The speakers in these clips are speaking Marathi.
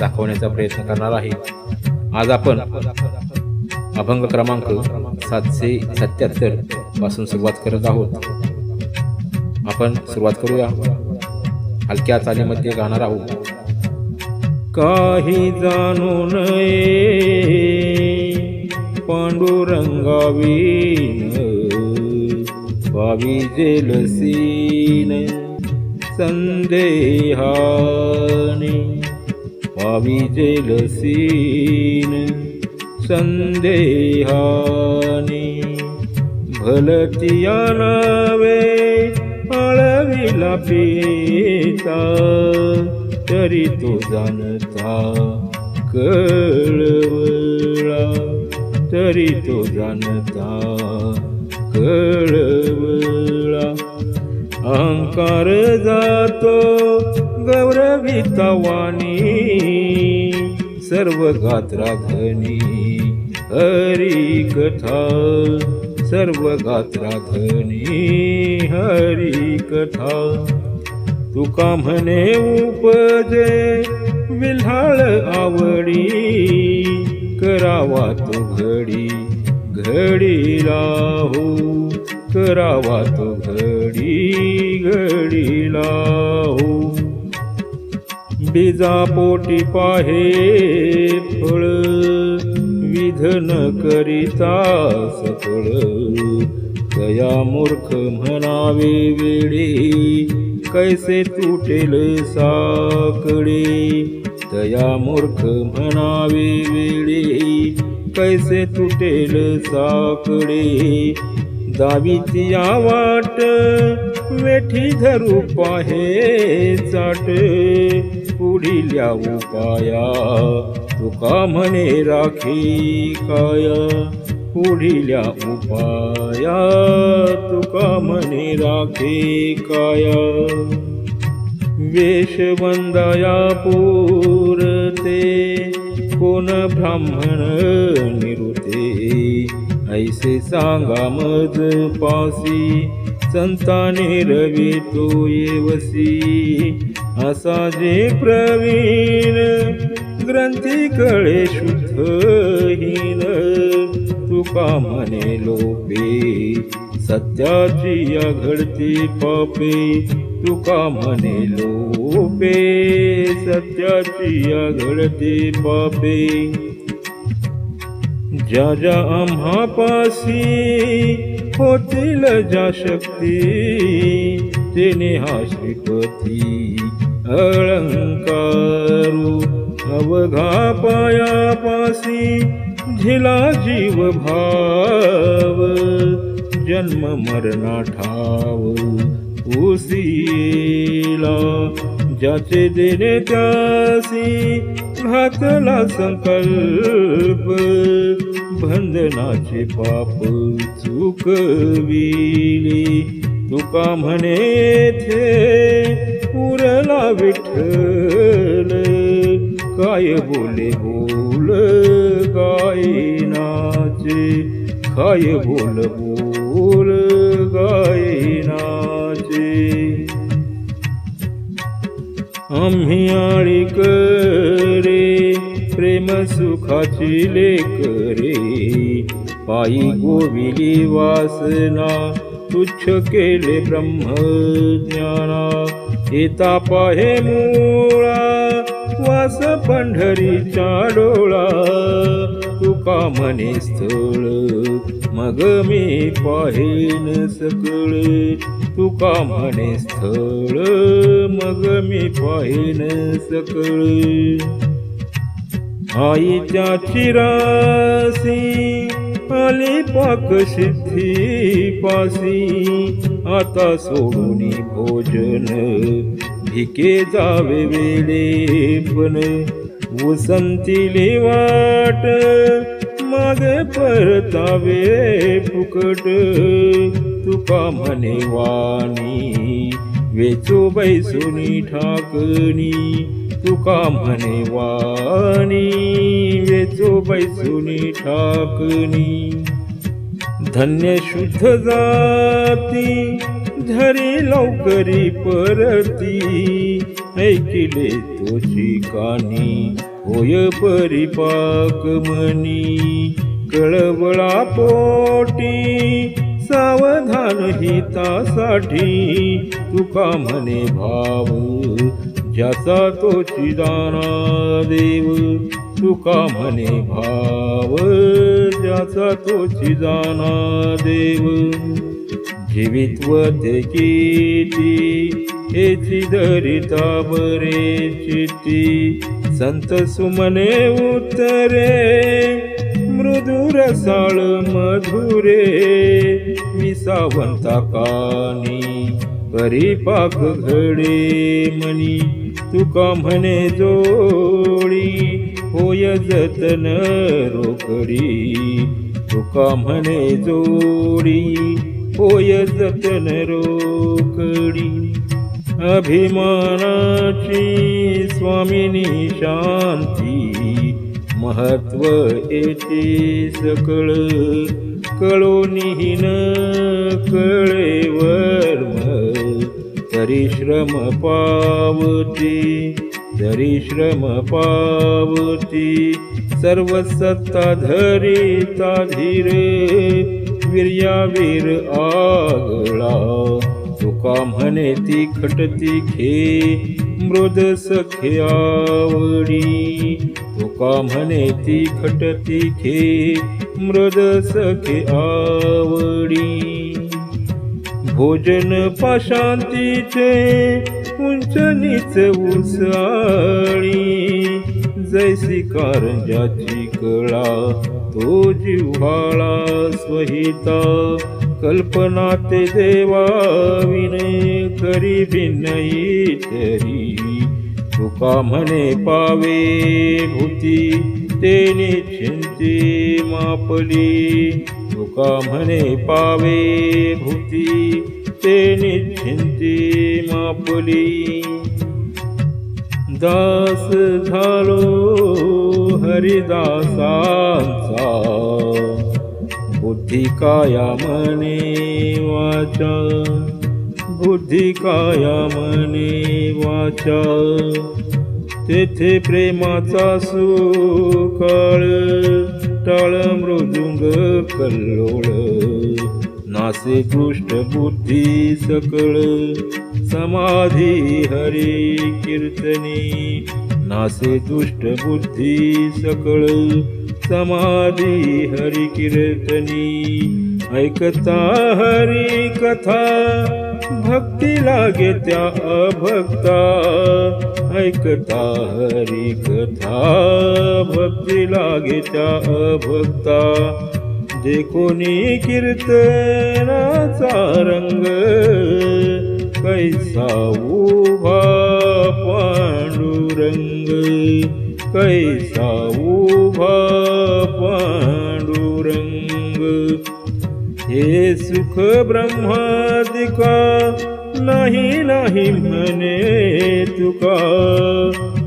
दाखवण्याचा प्रयत्न करणार आहे. आज आपण अभंग क्रमांक सातशे सत्याहत्तरपासून सुरुवात करत आहोत. आपण सुरुवात करूया. हलक्या चालीमध्ये गाणार आहोत. काही जाणू नये पांडुरंगावीन बावी जेलसीन संदेहाने. भाविजे लसीन संदेहाने भलतिया नावे आळविला पिता तरी तो जाणता कळवळा तरी तो जाणता कळवळा. अहंकार जातो गौरविता वाणी सर्व गात्रा धनी हरी कथा सर्व गात्रा धनी हरी कथा. तुका म्हणे उपजे विल्हाळ आवडी करावा तो घडी घडी हो करावा तो घडी घडी लाहू बीजा पोटी पाहे फळ विधन करिता सफळ. दया मूर्ख म्हणावे वेळी कैसे तुटेल साकडे. दया मूर्ख म्हणावे वेळे कैसे तुटेल साकडे. दावीची वाट वेठी धरू पाहे चाट. पुढील्या उपाया तुका म्हणे राखी काया? पुढील्या उपाया तुका म्हणे राखी काया? वेशवंदया पूरते कोण ब्राह्मण निरुते? ऐसे सांगा मज पासी संताने रवी तो येवसी असा जे प्रवीण ग्रंथी कळे शुद्धहीन. तुका म्हणे लोपे सत्याची या घडती पापे. तुका म्हणे लोपे सत्याची या घडती पापे. ज्या ज्या आम्हापासी होतील ज्या शक्ती तेने हा श्रीपती अळंकारू अवघा पायापासी झिला जीव भाव. जन्म मरणा ठाव उसीला ज्याचे देणे त्यासी घातला संकल्प. बंधनाचे पाप चुकविली तुका म्हणे ते पुरला विठ्ठल. काय बोले बोल गायनाचे काय बोल बोल गायनाचे. आम्ही आळी करे प्रेम सुखाची लेकरे पायी गोविली वासना तुच्छ केले ब्रह्मज्ञाना. येता पाहे मुळा वास पंढरीच्या डोळा. तुका म्हणे स्थळ मग मी पाहेन सकळ. तुका म्हणे स्थळ मग मी पाहेन सकळ. आईच्या चिरासी आली पाक सिद्धी पासी. आता सोडून भोजन भिके जावे वेळे पण उसंतिली वाट. मागे परतावे फुकट. तुका म्हणे वाणी वेचो बैसुनी ठाकणी. तुका म्हणे वाणी वेचो बैसुनी ठाकणी. धन्य शुद्ध जाती धरी लवकरी परती. ऐकिले तोची कानी होय परिपाक मनी कळवळा पोटी सावधान हितासाठी तुका म्हणे भाव ज्याचा तो चिदाना देव तुका म्हणे भाव ज्याचा तो चिदाना देव. जीवित्व ते किती हेची धरिता बरे चित्ती संत सुमने उत्तरे मृदुर साळ मधुरे. विसावंता कानी परिपाक घडे मनी. तुका म्हणे जोडी होय जतन रोकडी. तुका म्हणे जोडी होय जतन रोकडी. अभिमानाची स्वामिनी शांती महत्त्व येते सकळ. कळोनिहीन कळेवर कळे तरी श्रम पावती तरी श्रम पावती सर्व सत्ता धरिता धीर वीर्यावीर आगळा. तुका म्हणे ती खटती खे मृद सखे आवडी. तुका म्हणे ती खटती खे मृद सखे आवडी. भोजन पाशांतीचे उंच नीच उसळी. जैसी कारंजाची कळा तो जिव्हाळा स्वहिता. कल्पना ते देवा विने करी भिन्नई तरी तुका म्हणे पावे भूती तेने चिंती मापली. तुका म्हणे पावे भूती ते चिंती मापली. दास झालो हरिदासांचा बुद्धी काया मने वाचा बुद्धी काया मने वाचा तेथे प्रेमाचा सुकळ टाळ मृदुंग कल्लोळ. नासे दृष्ट बुद्धी सकळ. समाधी हरी कीर्तनी. नासे दुष्ट बुद्धी सकळ. समाधी हरी कीर्तनी. ऐकता हरी कथा. भक्ती लागे त्या अभक्ता. ऐकता हरी कथा भक्ती लागे त्या अभक्ता. जे कोणी कीर्तनाचा रंग कैसा उभा पांडुरंग कैसा उभा पांडुरंग. हे सुख ब्रह्मादिका नाही नाही म्हणे तुका.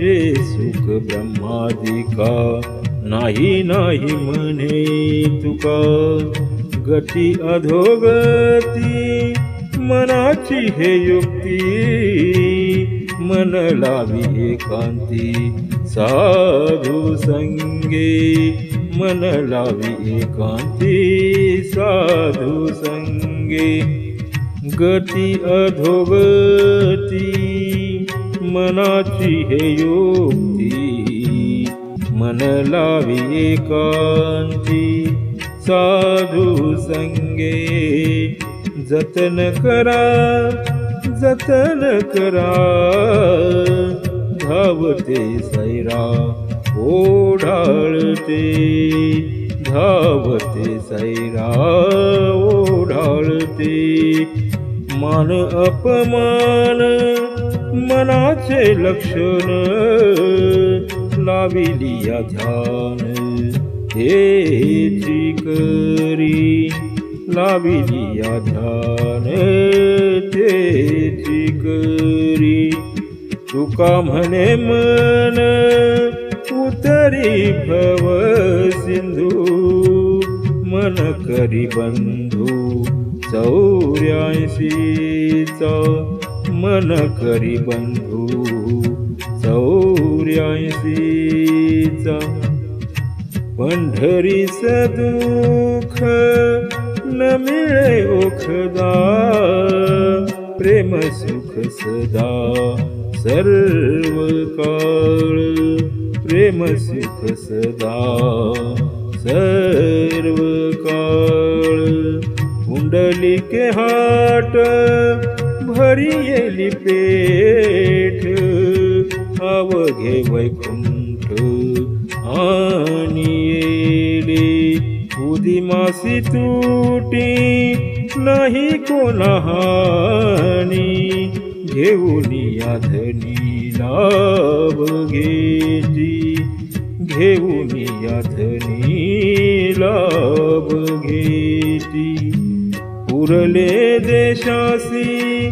हे सुख ब्रह्मादिका. नाही नाही म्हणे तुका. गती अधोगती मनाची हे युक्ती. मन लावी एकांती साधू संगे. मन लावी एकांती साधू संगे. गती अधोगती मनाची हे युक्ती. मन लावी एकांती साधू संगे. जतन करा जतन करा. धावते सैरा ओढाळते. धावते सैरा ओढाळते. मान अपमान. मनाचे लक्षण लाविली या ध्यान. हे करी लाविली या ध्यान. ते करी तुका म्हणे मन उतरी भव सिंधू. मन करी बंधू चौऱ्याऐंशीचा मन करी बंधू. चौऱ्याऐंशीचा पंढरीच दुःख न मिळे ओखदा. प्रेम सुख सदा सर्व काळ. प्रेम सुख सदा सर्व काळ. कुंडलिके हाट भरी येली पेठ अवघे वैकुंठ आणि उदी मासी तुटी नाही कोणा हानी घेऊन याधनी लाभ घेती घेऊन याधनी लाभ घेती पुरले देशासी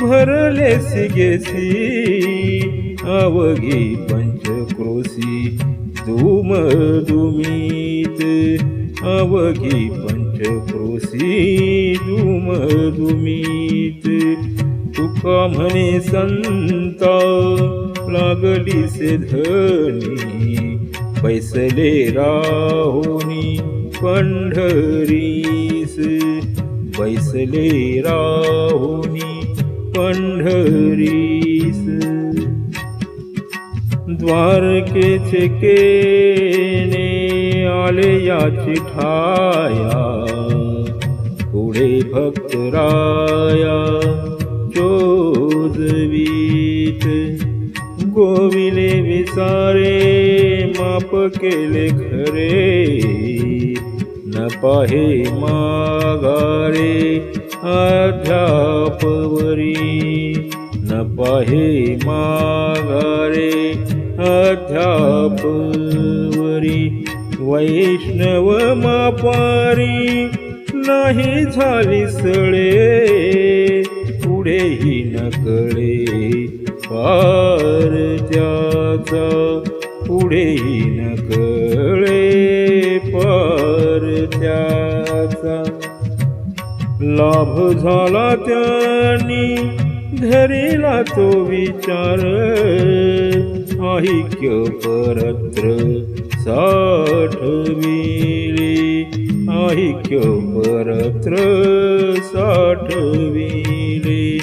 भरले सिगेसी अवघी पंचक्रोशी धूम दुमीत अवघी पंचक्रोशी धूम दुमीत तुका म्हणे संता लागली से धनी पैसले राहोनी पंढरीस. बैसले राहुनी पंढरीस। द्वारकेचे केने आले याची ठाया पुढे भक्तराया चोजवीत गोविले विचारे माप केले खरे न पाहे मागारे अध्यापवरी. न पाहे मागारे अध्यापवरी. वैष्णव मापारी नाही झाली सळे. पुढेही नकळे पार त्याचा. पुढेही न त्याचा लाभ झाला त्यांनी धरीला तो विचार. ऐक्य परत्र साठविले ऐक्य परत्र साठविले.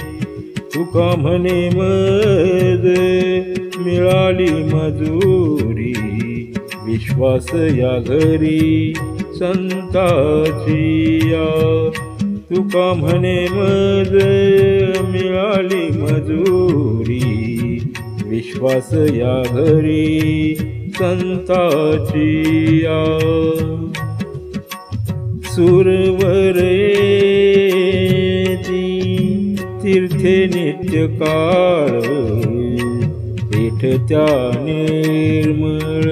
तुका म्हणे मद मिळाली मजुरी विश्वास या घरी संताचिया तुका म्हणे मज मिळाली या तु मिला मधुरी विश्वासया घरि संता जिया सूरवरी निर्मळ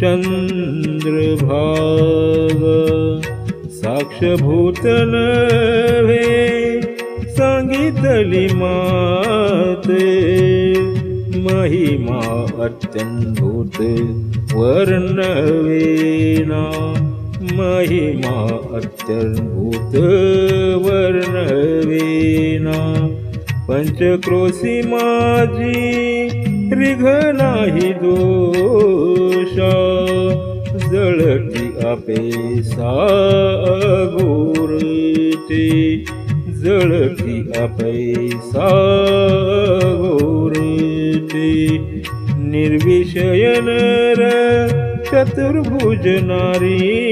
चंद चंद्रभाग साक्षभूत नव्हे सांगितली माते महिमा अत्यंभूत वर्णवेना महिमा अत्यंभूत वर्णवेना पंचक्रोशी माझी रिघ नाही दोषा। जळती आपे सागोरते जळती आपे सागोरते निर्विषय नर चतुर्भुज नारी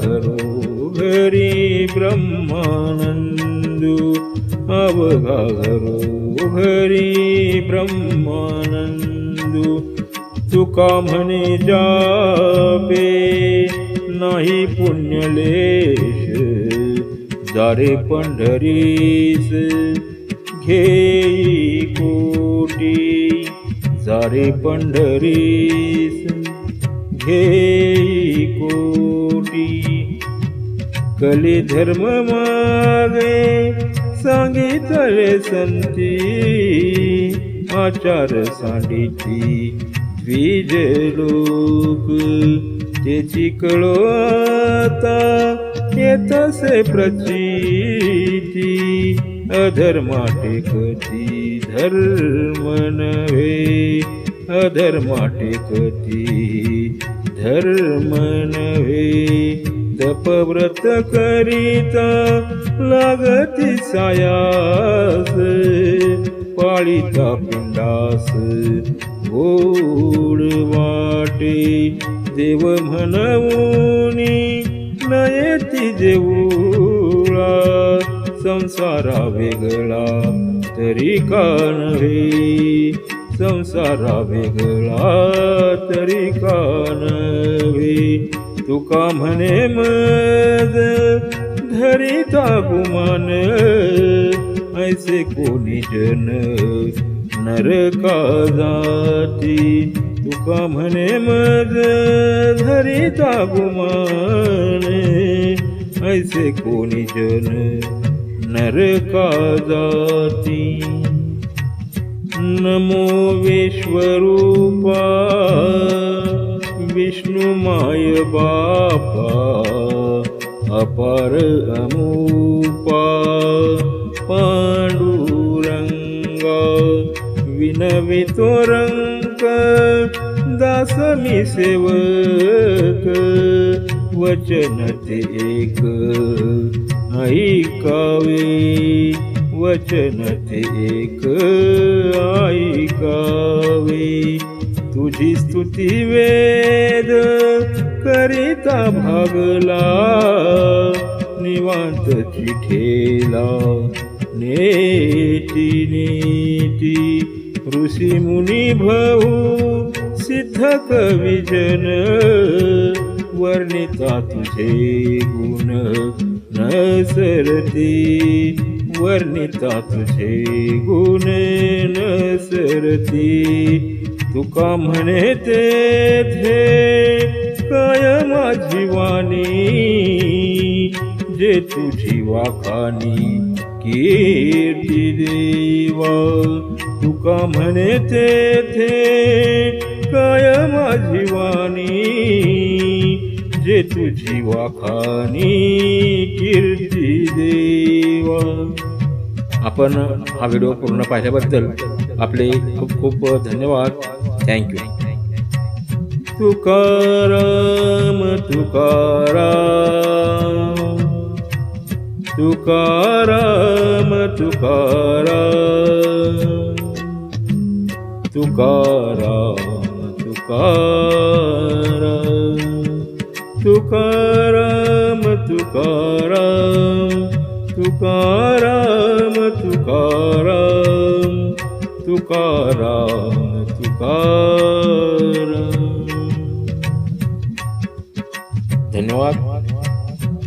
घरो घरी ब्रह्मानंदू. अवगा घरो घरी ब्रह्मानंदू. तुका म्हणे जापे नाही पुण्यलेश जारे पंढरीस घेई कोटी जारे पंढरीस घेई कोटी. कली धर्म मागे सांगितले संती आचार सांडिती लोक त्याची कळो आता येतसे प्रचिती. अधर्माटे टेकती धर्म नव्हे अधर्माटे टेकती धर्म नव्हे. तपव्रत करीता लागती सायास पाळीता पिंडास गोड वाटे देव म्हणून नयती देऊळा संसारा वेगळा तरी का नव्हे संसारा वेगळा तरी का नव्हे तुका म्हणे मज धरिता गुमान ऐसे कोणी जन नरका जाती तुका म्हणे मज धरिता गुमान ऐसे कोणी जन नरका जाती नमो विश्वरूपा विष्णुमाय बापा अपार अमूपा पांडुरंगा विनवितो रंक दास मी सेवक वचन ते एक ऐकावे वचन ते एक ऐकावे. तुझी स्तुती वेद करिता भागला निवांत चिठेला नेती नेती ऋषी मुनी भाऊ सिद्ध कविजन वर्णिता तुझे गुण नसरती वर्णिता तुझे गुण नसरती. तुका म्हणे तेथे काय माझी वाणी जे तुझी वाखानी कीर्ती देवा तुका म्हणे तेथे काय माझी वाणी जे तुझी वाखानी कीर्ती देवा. आपण हा व्हिडिओ पूर्ण पाहिल्याबद्दल आपले खूप खूप धन्यवाद. Thank you Tukaram Tukaram. Tukaram Tukaram. Tukaram Tukaram. Tukaram Tukaram. Tukaram Tukaram. Tukaram Tukaram. धन्यवाद.